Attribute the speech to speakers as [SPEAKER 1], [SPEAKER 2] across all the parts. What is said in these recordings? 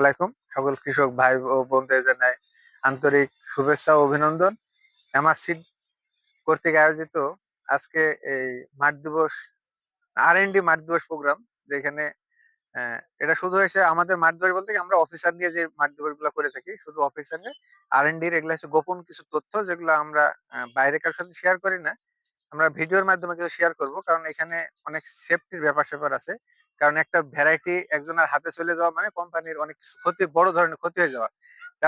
[SPEAKER 1] আলাইকুম। সকল কৃষক ভাই ও বোনদের জানাই আন্তরিক শুভেচ্ছা অভিনন্দন। কর্তৃক আয়োজিত আজকে এই মাঠ দিবস আর এন ডি মাঠ দিবস প্রোগ্রাম, যেখানে এটা শুধু হয়েছে আমাদের মাঠ দিবস বলতে আমরা অফিসার নিয়ে যে মাঠ দিবসগুলো করে থাকি, শুধু অফিসার নিয়ে। আর এন ডির এগুলো হচ্ছে গোপন কিছু তথ্য যেগুলো আমরা বাইরে কারোর সাথে শেয়ার করি না। আমরা ভিডিওর মাধ্যমে কিছু শেয়ার করব। কারণ এখানে অনেক সেফটির ব্যাপার স্যাপার আছে। কারণ একটা ভ্যারাইটি একজনের হাতে চলে যাওয়া মানে কোম্পানির অনেক কিছু ক্ষতি, বড় ধরনের ক্ষতি হয়ে যাওয়া।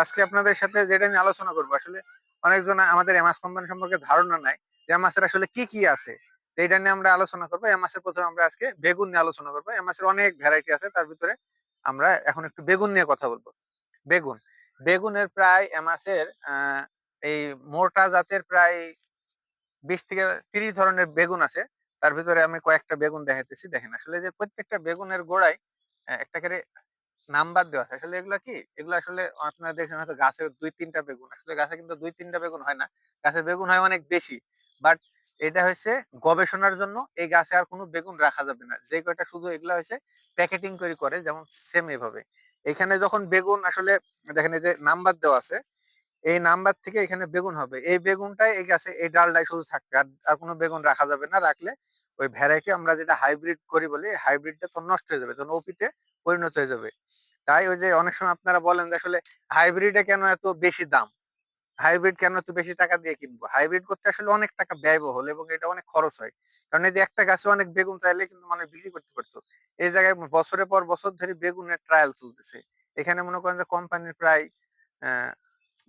[SPEAKER 1] আজকে আপনাদের সাথে যেটা নিয়ে আলোচনা করব, আসলে অনেকজন আমাদের এমাস কোম্পানি সম্পর্কে ধারণা নাই যে এমাসের আসলে কি কি আছে। এটা নিয়ে আমরা আলোচনা করব। এমাসের প্রথমে আমরা আজকে বেগুন নিয়ে আলোচনা করব। এমাসের অনেক ভ্যারাইটি আছে, তার ভিতরে আমরা এখন একটু বেগুন নিয়ে কথা বলব। বেগুন, বেগুনের প্রায় এমাসের এই মোটা জাতের প্রায় বিশ থেকে তিরিশ ধরনের বেগুন আছে। তার ভিতরে আমি কয়েকটা বেগুন দেখাইতেছি। দেখেন, আসলে যে প্রত্যেকটা বেগুনের গোড়ায় একটা করে নাম্বার দেওয়া আছে। আসলে এগুলা কি? এগুলো আসলে আপনারা দেখছেন হয়তো গাছে দুই, তিনটা বেগুন। আসলে গাছে কিন্তু দুই, তিনটা বেগুন হয় না। গাছে বেগুন হয় অনেক বেশি। বাট এটা হচ্ছে গবেষণার জন্য এই গাছে আর কোনো বেগুন রাখা যাবে না। যে কয়টা শুধু এগুলা হয়েছে প্যাকেটিং করে করে, যেমন সেম এভাবে। এখানে যখন বেগুন আসলে, দেখেন এই যে নাম্বার দেওয়া আছে এই নাম্বার থেকে এখানে বেগুন হবে। এই বেগুনটাই এই গাছে, এই ডালটাই শুধু থাকবে। আর আর কোনো বেগুন রাখা যাবে না। রাখলে ওই ভ্যারাইটি আমরা যেটা হাইব্রিড করি বলি, হাইব্রিডটা তো নষ্ট হয়ে যাবে তখন ওপিতে পরিণত হয়ে যাবে। তাই ওই যে অনেক সময় আপনারা বলেন যে আসলে হাইব্রিডে কেন এত বেশি দাম? হাইব্রিড কেন এত বেশি টাকা দিয়ে কিনবো? হাইব্রিড করতে আসলে অনেক টাকা ব্যয়বহুল এবং এটা অনেক খরচ হয়। কারণ এই যে একটা গাছে অনেক বেগুন চাইলে কিন্তু মানুষ বিক্রি করতে পারতো। এই জায়গায় বছরের পর বছর ধরে বেগুনের ট্রায়াল চলতেছে। এখানে মনে করেন যে কোম্পানির প্রায়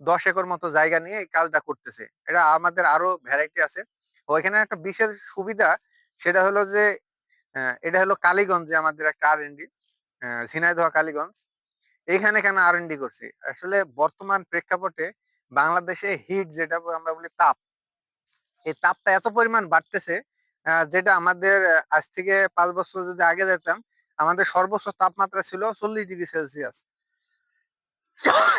[SPEAKER 1] দশ একর মতো জায়গা নিয়ে এই কাজটা করতেছে। এটা আমাদের আরও ভ্যারাইটি আছে। ওইখানে একটা বিশেষ সুবিধা, সেটা হলো যে এটা হলো কালীগঞ্জে আমাদের একটা আর এনডি ঝিনাইদহ কালীগঞ্জ। এইখানে কেন আর এনডি করছি? আসলে বর্তমান প্রেক্ষাপটে বাংলাদেশে হিট যেটা আমরা বলি তাপ। এই তাপটা এত পরিমাণ বাড়তেছে যেটা আমাদের আজ থেকে পাঁচ বছর যদি আগে যেতাম, আমাদের সর্বোচ্চ তাপমাত্রা ছিল চল্লিশ ডিগ্রি সেলসিয়াস।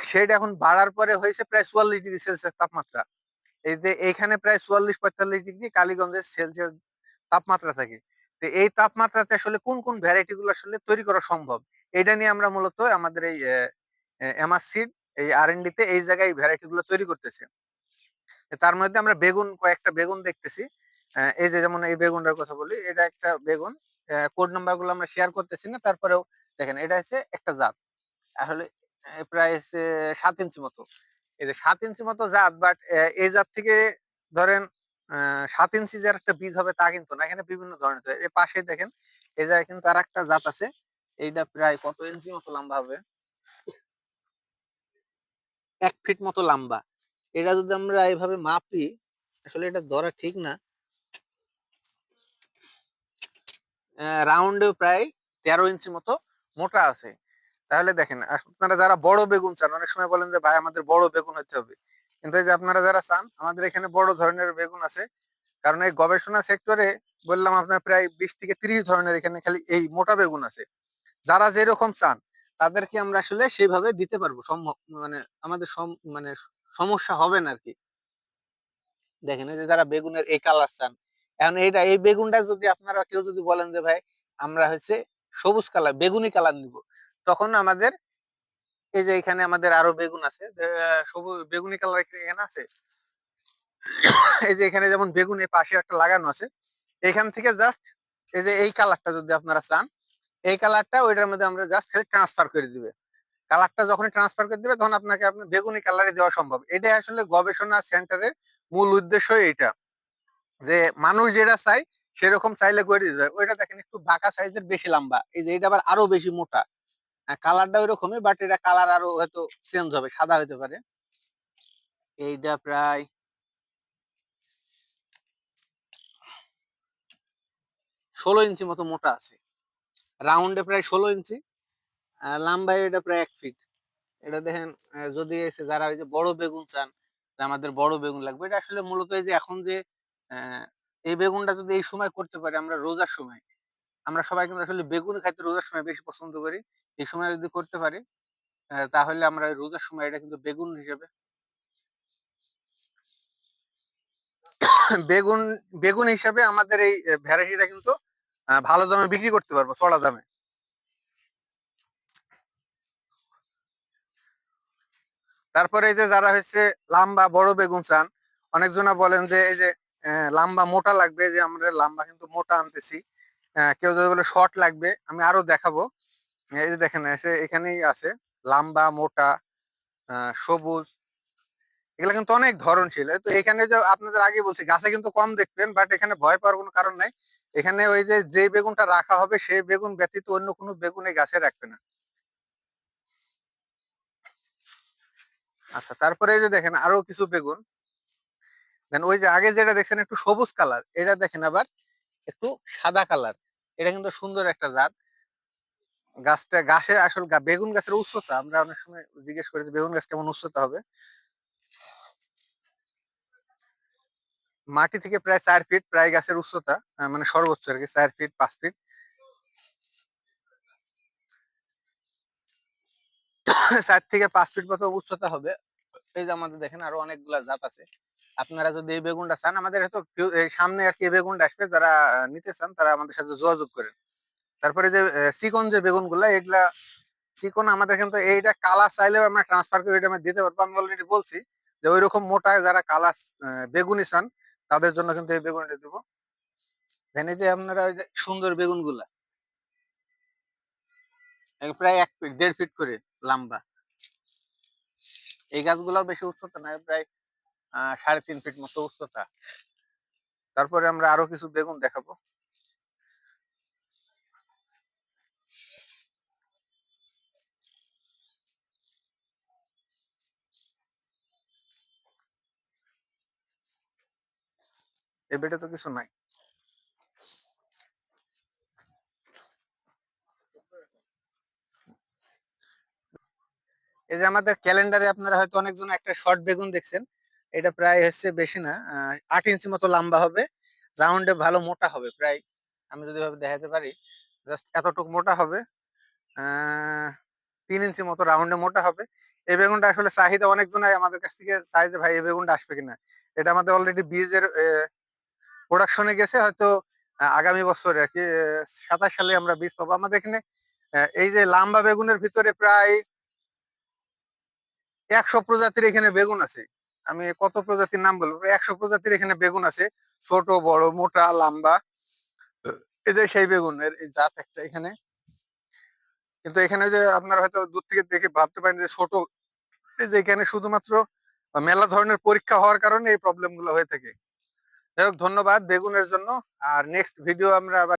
[SPEAKER 1] সেটা এখন বাড়ার পরে হয়েছে প্রায় চুয়াল্লিশ ডিগ্রি সেলসিয়াস তাপমাত্রা। এই যে এইখানে প্রায় চুয়াল্লিশ, পঁয়তাল্লিশ ডিগ্রি কালীগঞ্জের সেলসিয়াস তাপমাত্রা থাকে। তো এই তাপমাত্রাতে আসলে কোন কোন ভ্যারাইটি গুলো আসলে তৈরি করা সম্ভব? এটা নিয়ে আমরা মূলত আমাদের এই এমাসিড এই আর তে এই জায়গায় ভ্যারাইটি গুলো তৈরি করতেছে। তার মধ্যে আমরা বেগুন, কয়েকটা বেগুন দেখতেছি। এই যে যেমন এই বেগুনটার কথা বলি, এটা একটা বেগুন। কোড নাম্বারগুলো আমরা শেয়ার করতেছি না, তারপরেও দেখেন, এটা হচ্ছে একটা জাত। আসলে প্রায় সাত ইঞ্চি মতো। এই যে সাত ইঞ্চি মতো জাত বাট এই জাত থেকে ধরেন সাত ইঞ্চি যে একটা বীজ হবে তা কিন্তু না। এখানে বিভিন্ন ধরনের। এই পাশে দেখেন, এই জায়গায় কিন্তু আর একটা জাত আছে। এইটা প্রায় কত ইঞ্চি মতো লম্বা হবে? এক ফিট মতো লম্বা। এটা যদি আমরা এইভাবে মাপি, আসলে এটা ধরা ঠিক না। রাউন্ডে প্রায় তেরো ইঞ্চি মতো মোটা আছে। তাহলে দেখেন আপনারা যারা বড় বেগুন চান, অনেক সময় বলেন যে, ভাই, আমাদের বড় বেগুন হতে হবে। কিন্তু যে আপনারা যারা চান, আমাদের এখানে বড় ধরনের বেগুন আছে। কারণ এই গবেষণা সেক্টরে বললাম আপনার প্রায় বিশ থেকে ত্রিশ ধরনের এখানে খালি এই মোটা বেগুন আছে। যারা যেরকম চান, তাদেরকে আমরা আসলে সেইভাবে দিতে পারব। মানে আমাদের মানে সমস্যা হবে না আর কি দেখেন যে যারা বেগুনের এই কালার চান, এখন এইটা, এই বেগুনটা যদি আপনারা, কেউ যদি বলেন যে, ভাই, আমরা হচ্ছে সবুজ কালার বেগুনি কালার নিব। তখন আমাদের এই যে এখানে আমাদের আরও বেগুন আছে সবুজ বেগুনি কালার এখানে আছে। এই যে এখানে যেমন বেগুন এই পাশে একটা লাগানো আছে, এখান থেকে জাস্ট এই যে এই কালারটা যদি আপনারা চান, এই কালারটা ওইটার মধ্যে আমরা জাস্ট খালি ট্রান্সফার করে দিবে। কালারটা যখন ট্রান্সফার করে দিবে, তখন আপনাকে আপনি বেগুনি কালারে দেওয়া সম্ভব। এটাই আসলে গবেষণা সেন্টারের মূল উদ্দেশ্য এইটা। যে মানুষ যেটা চাই সেরকম চাইলে করে দিতে ওইটা দেখেন একটু বাঁকা সাইজের বেশি লম্বা। এই যে এটা আবার আরও বেশি মোটা। কালারটা ওইরকমই বাট এটা কালার আরও হয়তো চেঞ্জ হবে, সাদা হইতে পারে। এইটা প্রায় ষোলো ইঞ্চি মতো মোটা আছে। রাউন্ডে প্রায় ষোলো ইঞ্চি লম্বায় এটা প্রায় এক ফিট। এটা দেখেন যদি এসে যারা ওই যে বড় বেগুন চান আমাদের বড় বেগুন লাগবে, এটা আসলে মূলত এই যে এখন যে এই বেগুনটা যদি এই সময় করতে পারি, আমরা রোজার সময় আমরা সবাই কিন্তু আসলে বেগুন খাইতে রোজার সময় বেশি পছন্দ করি। এই সময় যদি করতে পারি তাহলে আমরা রোজার সময় এটা কিন্তু বেগুন হিসেবে বেগুন বেগুন হিসাবে আমাদের এই ভ্যারাইটিটা কিন্তু ভালো দামে বিক্রি করতে পারব, চড়া দামে। তারপরে এই যে যারা হচ্ছে লাম্বা, বড় বেগুন চান, অনেকজনা বলেন যে, এই যে লাম্বা মোটা লাগবে যে আমরা লাম্বা কিন্তু মোটা আনতেছি। কেউ যদি বলে শর্ট লাগবে, আমি আরও দেখাবো। এই যে দেখেন এখানেই আছে। লাম্বা, মোটা সবুজ। এগুলা কিন্তু অনেক ধরনশীল। তো এখানে যে আপনাদের আগে বলছি, গাছে কিন্তু কম দেখবেন বাট এখানে ভয় পাওয়ার কোনো কারণ নাই। এখানে ওই যে যে বেগুনটা রাখা হবে সেই বেগুন ব্যতীত অন্য কোনো বেগুন এই গাছে রাখবে না। আচ্ছা তারপরে এই যে দেখেন, আরও কিছু বেগুন। দেন ওই যে আগে যেটা দেখছেন, একটু সবুজ কালার এটা দেখেন আবার একটু সাদা কালার এটা কিন্তু সুন্দর একটা জাত। গাছটা গাছে আসল বেগুন গাছের উচ্চতা, আমরা অনেক সময় জিজ্ঞেস করি বেগুন গাছ কেমন উচ্চতা হবে? মাটি থেকে প্রায় চার ফিট, প্রায় গাছের উচ্চতা মানে সর্বোচ্চ আর কি, চার ফিট, পাঁচ ফিট। চার থেকে পাঁচ ফিট মতো উচ্চতা হবে। এই যে আমাদের দেখেন আরও অনেকগুলা জাত আছে। আপনারা যদি এই বেগুনটা চান, আমাদের হয়তো সামনে আর কি বেগুনটা আসবে, যারা নিতে চান তারা আমাদের সাথে যোগাযোগ করেন। তারপরে যে চিকন যে বেগুনগুলা, এগুলা চিকন আমাদের কিন্তু এইটা কালার চাইলেও আমরা ট্রান্সফার করে এটা দিতে পারব। আমি অলরেডি বলছি যে ওই রকম মোটা যারা কালার বেগুনি চান, তাদের জন্য কিন্তু এই বেগুনটা দিব। দেন যে আপনারা ওই যে সুন্দর বেগুনগুলা প্রায় এক ফিট, দেড় ফিট করে লম্বা। এই গাছগুলাও বেশি উচ্চতা নয়, প্রায় সাড়ে তিন ফিট মতো উচ্চতা। তারপরে আমরা আরও কিছু বেগুন দেখাবো। এই বেডে তো কিছু নাই। এই যে আমাদের ক্যালেন্ডারে আপনারা হয়তো অনেকজন একটা শর্ট বেগুন দেখছেন। এটা প্রায় হচ্ছে বেশি না আট ইঞ্চি মতো লম্বা হবে। রাউন্ডে ভালো মোটা হবে প্রায়। আমি যদি ভাবে দেখাতে পারি জাস্ট এতটুকু মোটা হবে। তিন ইঞ্চি মতো রাউন্ডে মোটা হবে। এই বেগুনটা আসলে চাহিদা অনেকজনাই আমাদের কাছ থেকে যে ভাই এই বেগুনটা আসবে কিনা। এটা আমাদের অলরেডি বীজের প্রোডাকশনে গেছে, হয়তো আগামী বছরে আর কি সাতাশ সালে আমরা বীজ পাবো। আমাদের এখানে এই যে লাম্বা বেগুনের ভিতরে প্রায় একশো প্রজাতির এখানে বেগুন আছে। আমি কত প্রজাতির নাম বলব? একশো প্রজাতির এখানে বেগুন আছে, ছোট, বড়, মোটা, লম্বা। এই যে সেই বেগুনের এই জাত একটা এখানে। কিন্তু এখানে যে আপনারা হয়তো দূর থেকে দেখে ভাবতে পারেন যে ছোট যে এখানে শুধুমাত্র মেলা ধরনের পরীক্ষা হওয়ার কারণে এই প্রবলেম হয়ে থাকে। যাই হোক, ধন্যবাদ বেগুনের জন্য। আর নেক্সট ভিডিও আমরা আবার